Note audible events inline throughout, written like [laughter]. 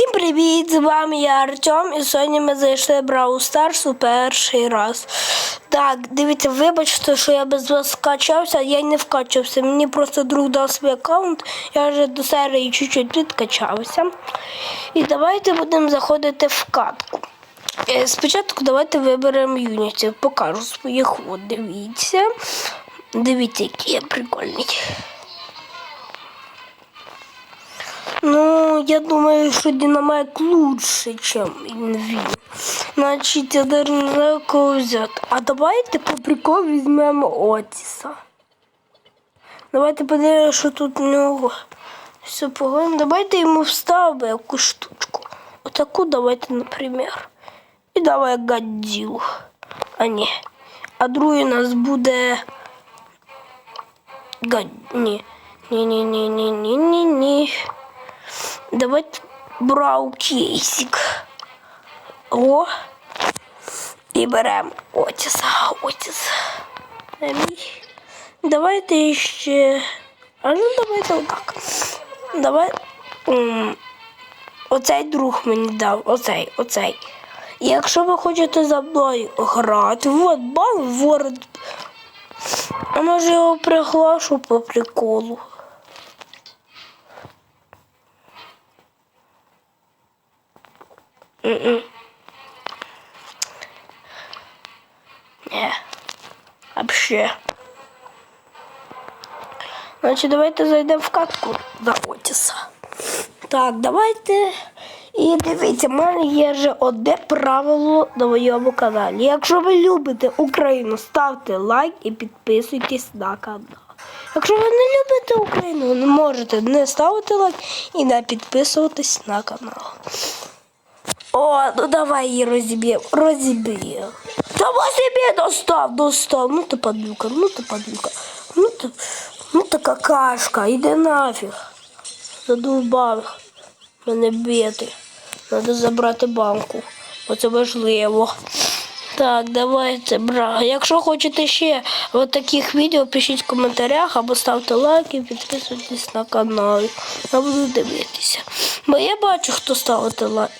Всім привіт! З вами я Артем, і сьогодні ми зайшли в Brawl Stars у перший раз. Так, дивіться, вибачте, що я без вас скачався, я не вкачався. Мені просто друг дав свій аккаунт, я вже до серії чуть-чуть підкачався. І давайте будемо заходити в катку. Е, Спочатку давайте виберемо юнітів. Покажу своїх. От дивіться. Дивіться, який я прикольний. Я думаю, що Динамайк лучше, чем Інві. Значить, я даже не знаю, кого взяти. А давайте по приколу візьмемо Отіса. Давайте подивимося, що тут у нього все погано. Давайте йому вставимо якусь штучку. Отаку давайте, наприклад. І давай Гадділу. А ні. А другий у нас буде. Гад... Ні-ні-ні-ні-ні-ні-ні. Давайте брау кейсик. О. І беремо Отіса. Отіс. Давайте ще. А ну давайте отак. Давай. Оцей друг мені дав. Оцей, оцей. Якщо ви хочете за мною грати, от бал ворот. А може його приглашу по приколу. М-м. Не. Вообще. Значить, давайте зайдемо в катку за Отіса. Так, давайте. І дивіться, в мене є вже одне правило на моєму каналі. Якщо ви любите Україну, ставте лайк і підписуйтесь на канал. Якщо ви не любите Україну, ви можете не ставити лайк і не підписуватись на канал. О, ну давай її розіб'ємо, розіб'ємо. Давай себе достав, достав. Ну ти падлюка, ну ти падлюка. Ну ти, ну ти какашка, іди нафіг. Задовбав мене бити. Треба забрати банку. Оце важливо. Так, давайте, бра. Якщо хочете ще от таких відео, пишіть в коментарях або ставте лайки підписуйтесь на канал. Я буду дивитися. Бо я бачу, хто ставить лайк.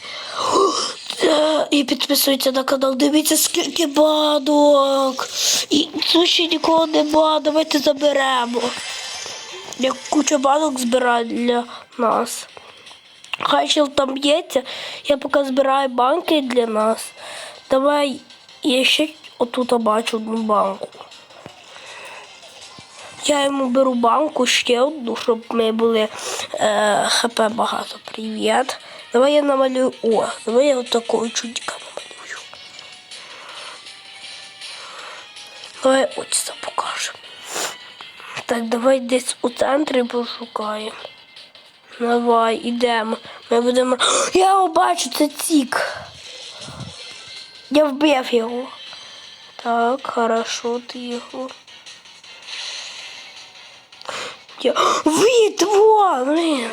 Е, І підписуйте на канал. Дивіться, скільки банок. І тут ще нікого нема. Давайте заберемо. Я куча банок збираю для нас. Хай ще там б'ється. Я поки збираю банки для нас. Давай я ще отут бачу одну банку. Я йому беру банку ще одну, щоб ми були е, ХП багато. Привіт. Давай я намалюю. О, давай я отакого чудика намалюю. Давай ось це покажемо. Так, давай десь у центрі пошукаємо. Давай, ідемо. Ми будемо. [gasps] Я його бачу, це цік. Я вбив його. Так, хорошо, ти його. Я... Вид, во, блин.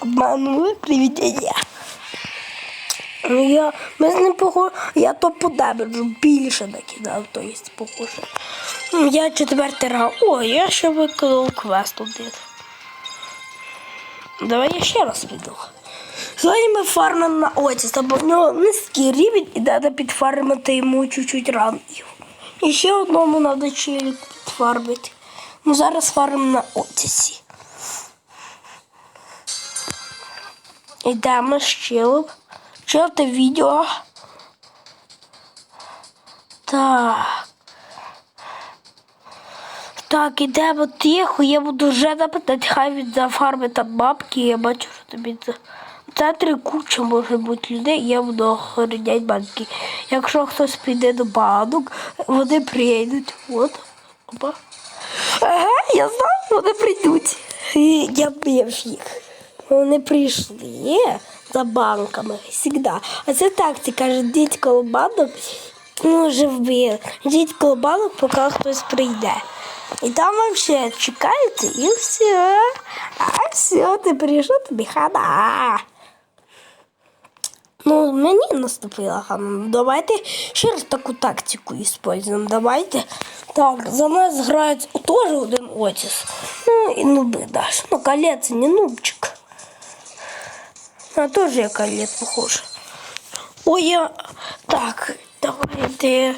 Обманули привидення. Ну, Я, ми з ним похож, я то по демеджу більше накидав, то є похоже. Я четвертий раунд. О, я ще виконав квест один. Давай я ще раз піду. Сьогодні ми фармимо на Отіса, бо в нього низький рівень і треба підфармити йому чуть-чуть ранків. І ще одному треба челік підфармити. Ну зараз фармимо на Отісі. Йдемо з челом. Чел ти відео. Так. Так, ідемо тихо, я буду вже запитати, хай він зафармить там бабки, я бачу, що тобі це. Центрі куча може бути людей, я буду охороняти банки. Якщо хтось піде до банок, вони прийдуть. От. Опа. Ага, я знаю, вони прийдуть. І Я бив їх. Вони прийшли за банками завжди. А це тактика, ждіть коло банок, ну вже вбили. Ждіть коло банок, поки хтось прийде. І там вообще чекаєте і все. А все, ти прийшов, тобі хана. Ну, мені наступила Ганна. Ну, Давайте ще раз таку тактику используємо. Давайте. Так, за нас грає теж один Отіс. Ну, і нуби даш. Ну, колець не нубчик. А теж я колець похож. Ой, я... Так, давайте.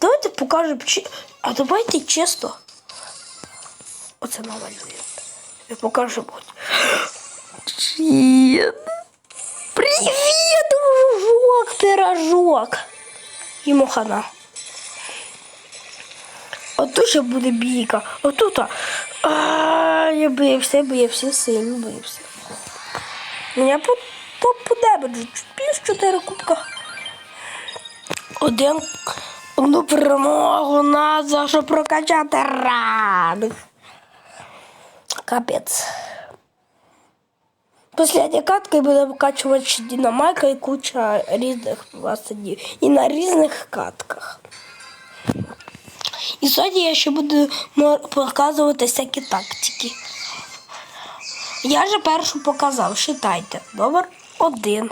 Давайте покажемо. А давайте чисто. Оце намалюємо. Я покажу. Привет. Привет, дружок, пирожок. Йому хана. Отут ще буде бійка. Отут. А, я боявся, я боявся, сильно боявся. Ну, Я по, по, по дебеджу. Плюс 4 кубка. Один. Перемогу на за що прокачати ранг. Капець. Последня катка і буде покачувати динамайка і куча різних васадів. І на різних катках. І сьогодні я ще буду показувати всякі тактики. Я вже першу показав, считайте. Номер один.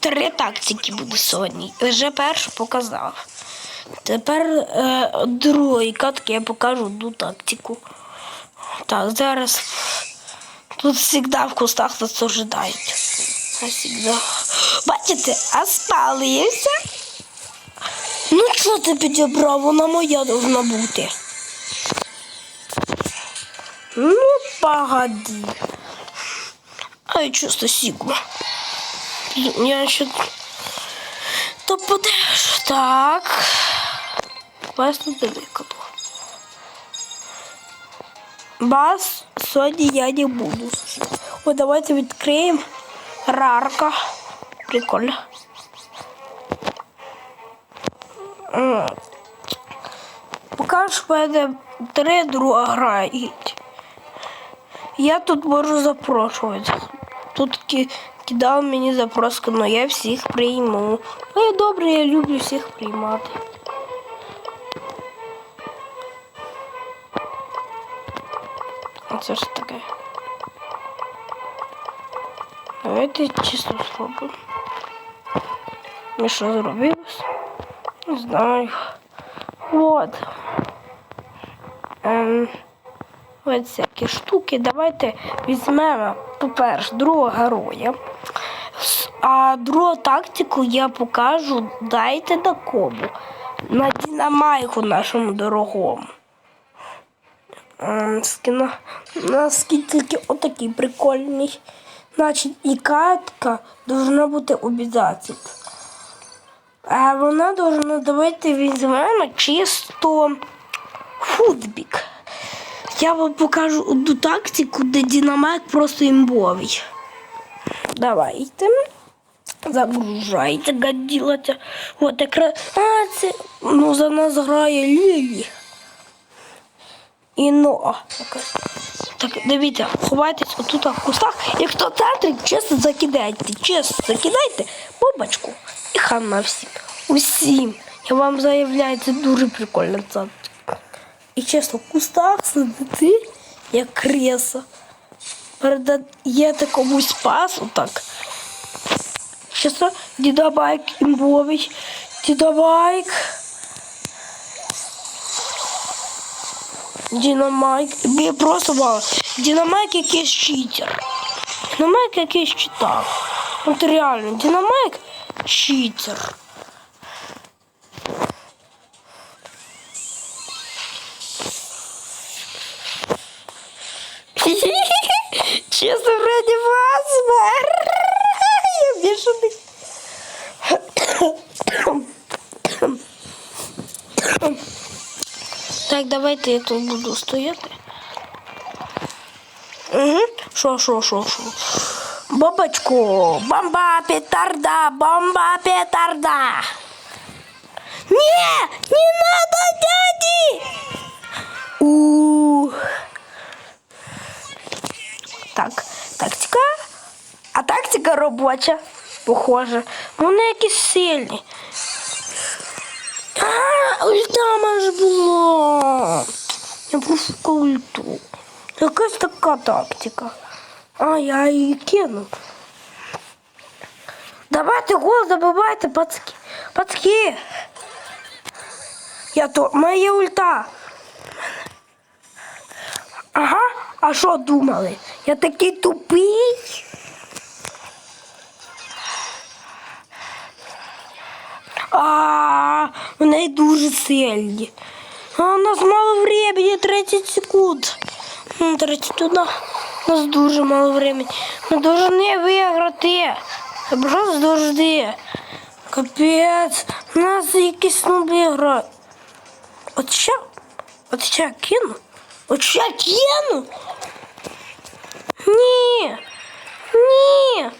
Три тактики буду сьогодні. Вже першу показав. Тепер е, другої катки я покажу одну тактику. Так, зараз тут завжди в кустах нас ожидають. Завжди. Бачите, а спалився. Ну що ти підібрав? Вона моя должна бути. Ну, погоди. Ай, чувство Сігма. Я ще... То подеш. Так. Вас тут викопав. Бас сьогодні я не буду. О, давайте відкриємо. Рарка. Прикольно. Поки ж в мене три друга грають. Я тут можу запрошувати. Тут кидав мені запроску, але я всіх прийму. Ну і добре, я люблю всіх приймати. А це ж таке. Давайте чисто спробуємо. І що зробилось? Не знаю. Вот. Ем, ось всякі штуки. Давайте візьмемо, по-перше, другого героя. А другу тактику я покажу. Дайте на кому. На динамайку нашому дорогому. Ем, скіна, наскільки отакий прикольний. Значить, і катка должна бути обов'язково. А вона должна давайте візьмемо чисто футбік. Я вам покажу одну тактику, де динамайк просто імбовий. Давайте. Загружайте, гаділася. От якраз. А, це ну, за нас грає Лілі. І ну. Так, дивіться, ховайтесь отут в кустах. Якщо центрик, чесно закидайте. Чесно закидайте бомбочку і хана всім. Усім. Я вам заявляю, це дуже прикольно це. І чесно, в кустах сидити, як креса. Передаєте комусь пас, отак. Чесно, дідабайк імбовий. Дідабайк. Динамайк. Я просто вау. Динамайк якийсь читер. Динамайк якийсь читав. От реально, Динамайк читер. Так, давайте я тут буду стояти. Угу. Шо, шо, шо, шо. Бабочку, бомба, петарда, бомба, петарда. Не, не надо, дяди. У. Так, тактика. А тактика робоча, похоже. Вони якісь сильні. Ульта ж була. Я пошукав ульту. Якась така тактика. А, я її кинув. Давайте гол забивайте, пацки. Пацки. Я то, моя ульта. Ага, а що думали? Я такий тупий. Дуже сильні. А у нас мало времени, 30 секунд. М, 31. У нас дуже мало времени. Ми повинні виграти. Просто завжди. Капець. У нас якісь нуби грають. От ще? От ще кину? От ще кину? Ні. Ні.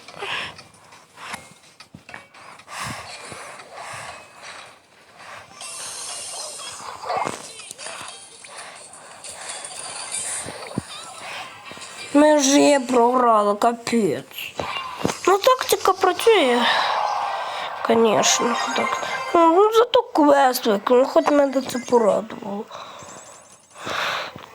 Ми вже програли, капець. Ну, тактика працює. Звісно, так. Ну, зато квест виконав, хоч мене це порадувало.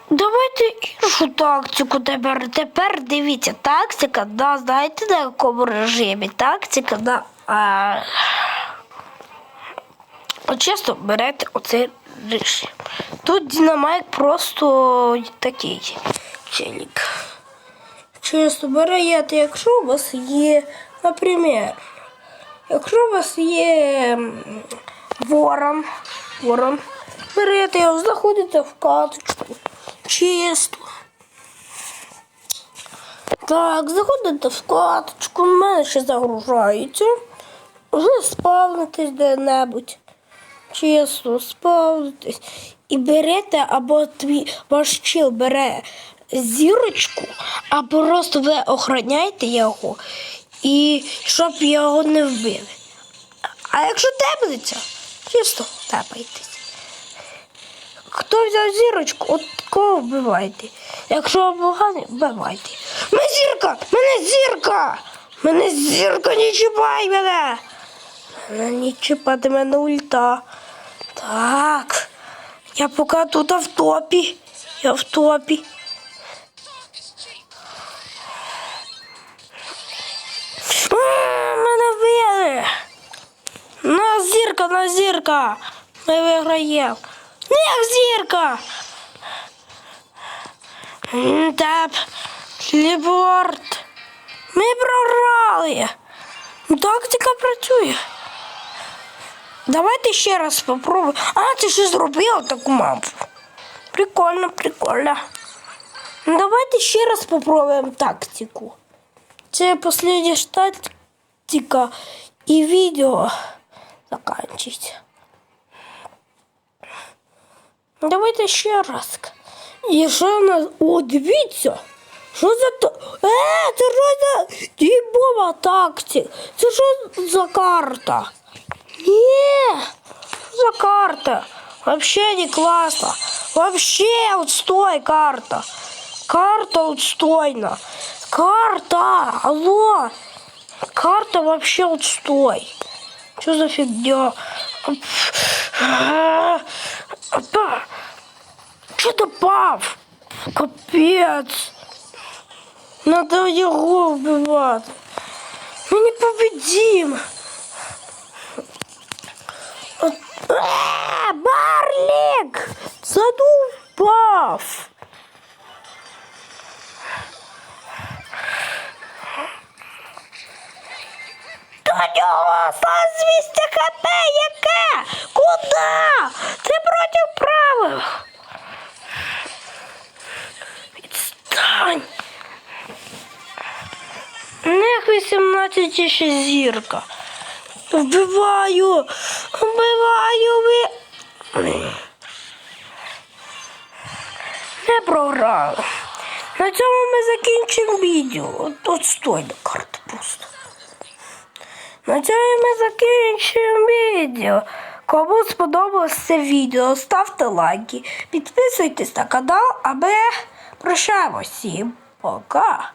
Давайте іншу тактику тепер. Тепер дивіться, тактика, да, знаєте на якому режимі? Тактика, да. А... Чесно, берете оцей режим. Тут динамайк просто такий челік. Чесно, берете, якщо у вас є, наприклад, якщо у вас є ворон, ворон, берете його, заходите в каточку. Чисто. Так, заходите в каточку, мене ще загружається. Ви спавнитесь де-небудь. Чесно, спавнитесь. І берете, або твій ваш чил бере зірочку, або просто ви охороняєте його, і щоб його не вбили. А якщо теплиться, чисто тепайтесь. Хто взяв зірочку, от кого вбивайте. Якщо поганий, вбивайте. Мене зірка! Мене зірка! Мене зірка, не чіпай мене! Мене не чіпати мене ульта. Так. Я поки тут в топі. Я в топі. зірка, на зірка. Ми виграємо. Не зірка. М, Тап. Телепорт. Ми програли. Тактика працює. Давайте ще раз спробуємо. А, ти що зробила таку мапу? Прикольно, прикольно. Ну, Давайте ще раз спробуємо тактику. Це остання ж тактика і відео закінчиться. Давайте ще раз. І що у нас? О, дивіться. Що за то? Е, це що за дібова тактика? Це що за карта? Не, за карта. Вообще не классно. Вообще отстой карта. Карта отстойна. Карта, алло. Карта вообще отстой. Что за фигня? Что допав? Капец. Надо его вбивать. Мы не победим. А, Барлік! До нього 100 хп яке? Куда? Це проти правил. Відстань. Нех 18 і ще зірка. Вбиваю! Вбиваю ви. Не програли. На цьому ми закінчимо відео. От, от стойна карта просто. На цьому ми закінчимо відео. Кому сподобалось це відео, ставте лайки, підписуйтесь на канал, а ми прощаємось всім. Пока!